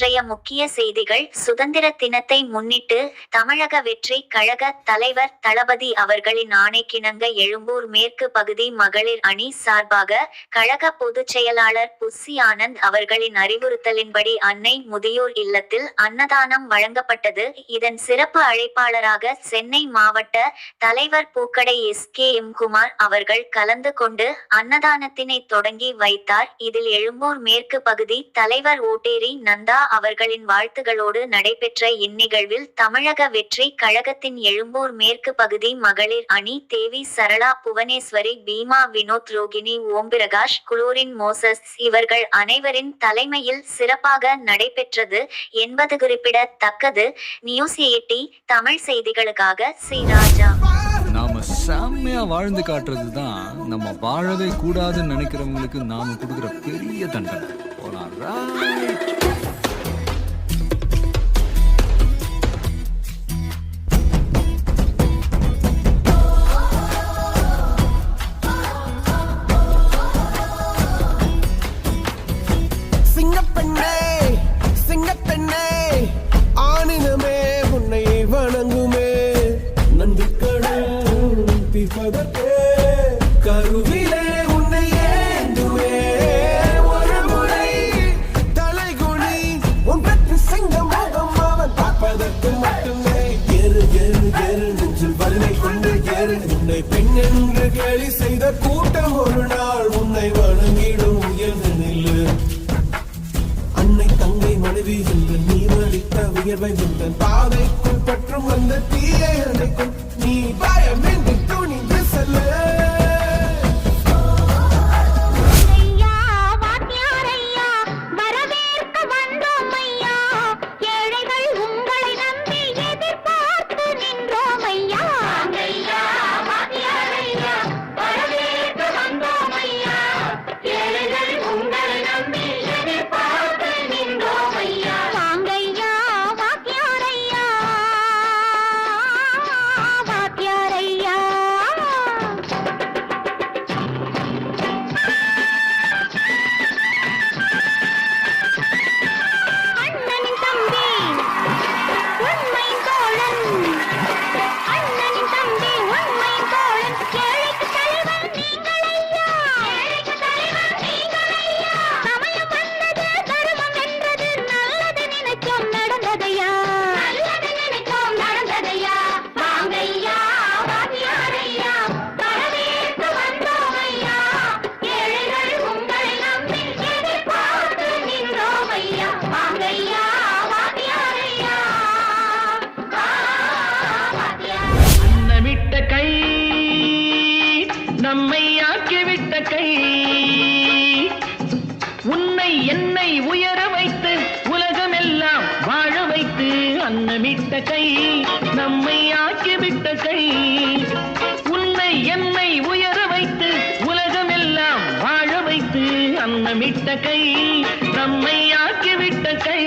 இன்றைய முக்கிய செய்திகள். சுதந்திர தினத்தை முன்னிட்டு தமிழக வெற்றி கழக தலைவர் தளபதி அவர்களின் ஆணைக்கிணங்க எழும்பூர் மேற்கு பகுதி மகளிர் அணி சார்பாக கழக பொதுச் செயலாளர் புஸ்ஸி ஆனந்த் அவர்களின் அறிவுறுத்தலின்படி அன்னை முதியோர் இல்லத்தில் அன்னதானம் வழங்கப்பட்டது. இதன் சிறப்பு அழைப்பாளராக சென்னை மாவட்ட தலைவர் Pookadai S. K. M. Kumar அவர்கள் கலந்து கொண்டு அன்னதானத்தினை தொடங்கி வைத்தார். இதில் எழும்பூர் மேற்கு பகுதி தலைவர் ஓட்டேரி நந்தா அவர்களின் வாழ்த்துகளோடு நடைபெற்ற இந்நிகழ்வில் தமிழக வெற்றி கழகத்தின் எழும்பூர் மேற்கு பகுதி மகளிர் அணி தேவி சரளா புவனேஸ்வரி பீமா வினோத் ரோகிணி ஓம்பிரகாஷ் குளோரின் மோசஸ் இவர்கள் அனைவரின் தலைமையில் சிறப்பாக நடைபெற்றது என்பது குறிப்பிடத்தக்கது. நியூஸ் எயிட்டி தமிழ் செய்திகளுக்காக சி ராஜா. நாம செம்மையா வாழ்ந்து காட்டுறது தான் நம்ம வாழவே கூடாதுன்னு நினைக்கிறவங்களுக்கு நாம கொடுக்குற பெரிய தண்டனை. போலாம் உன்னை பெண் என்று கேலி செய்த கூட்டம் ஒரு நாள் உன்னை வணங்கிடும் உயர்ந்து நில்லு. அன்னை தங்கை மனைவி என்று நீ வலித்த உயர்வை முந்தன் பாதைக்குள் பற்றும் அந்த தீயை அணைக்கும். நீ பயமின்றி துணிந்து கை உன்னை என்னை உயர வைத்து உலகமெல்லாம் வாழ வைத்து அன்னமிட்ட கை நம்மை ஆக்கிவிட்ட கை. உன்னை என்னை உயர வைத்து உலகமெல்லாம் வாழ வைத்து அன்னமிட்ட கை நம்மை ஆக்கிவிட்ட கை.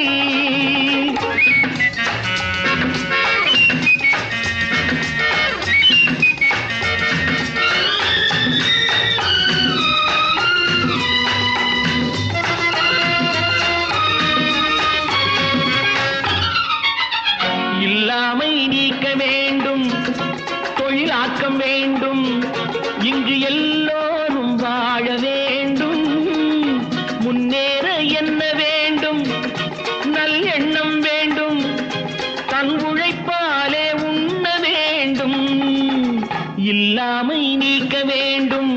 இல்லாமை நீக்க வேண்டும்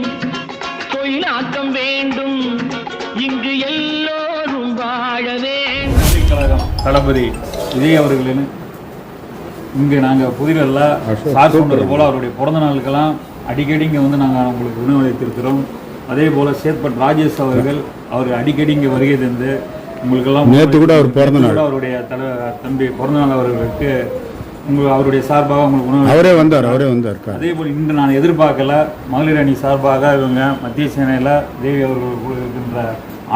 தொழிலாக்கம் வேண்டும் இங்கு எல்லோரும் வாழ வேண்டும். தளபதி விஜய் அவர்களின் இங்கே நாங்கள் புதிரில் சார் சொன்னது போல் அவருடைய பிறந்த நாளுக்கெல்லாம் அடிக்கடி இங்கே வந்து நாங்கள் உங்களுக்கு உணவளித்திருக்கிறோம் அதே போல் சேத்பட் ராஜேஷ் அவர்கள் அவர் அடிக்கடி இங்கே வருகை தந்து உங்களுக்கெல்லாம் நேத்து கூட அவர் பிறந்த நாள். அவருடைய தல தம்பி பிறந்த நாள் அவர்களுக்கு உங்கள் அவருடைய சார்பாக உங்களுக்கு உணவு அவரே வந்தார் அவரே வந்தார் அதே போல் இன்று நான் எதிர்பார்க்கல மகளிர் அணி சார்பாக இவங்க மத்திய சேனையில் தேவி அவர்கள் இருக்கின்ற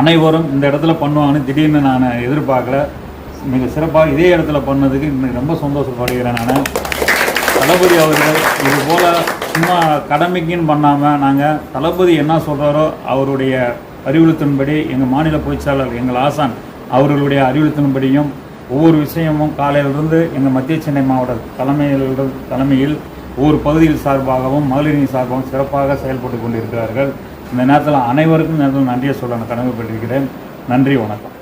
அனைவரும் இந்த இடத்துல பண்ணுவாங்கன்னு திடீர்னு நான் எதிர்பார்க்கல. மிக சிறப்பாக இதே இடத்துல பண்ணதுக்கு இன்னைக்கு ரொம்ப சந்தோஷப்படுகிறேன் நான். தளபதி அவர்கள் இது போல் சும்மா கடமைக்குன்னு பண்ணாமல் நாங்கள் தளபதி என்ன சொல்கிறாரோ அவருடைய அறிவுறுத்தின்படி எங்கள் மாநில பொதுச்செயலாளர் எங்கள் ஆசான் அவர்களுடைய அறிவுறுத்தின்படியும் ஒவ்வொரு விஷயமும் காலையிலிருந்து எங்கள் மத்திய சென்னை மாவட்ட தலைமையில் தலைமையில் ஒவ்வொரு பகுதியில் சார்பாகவும் மகளிரின் சார்பாகவும் சிறப்பாக செயல்பட்டு கொண்டிருக்கிறார்கள். இந்த நேரத்தில் அனைவருக்கும் நேரத்தில் நன்றியை சொல்ல நான் கடமைப்பட்டிருக்கிறேன். நன்றி வணக்கம்.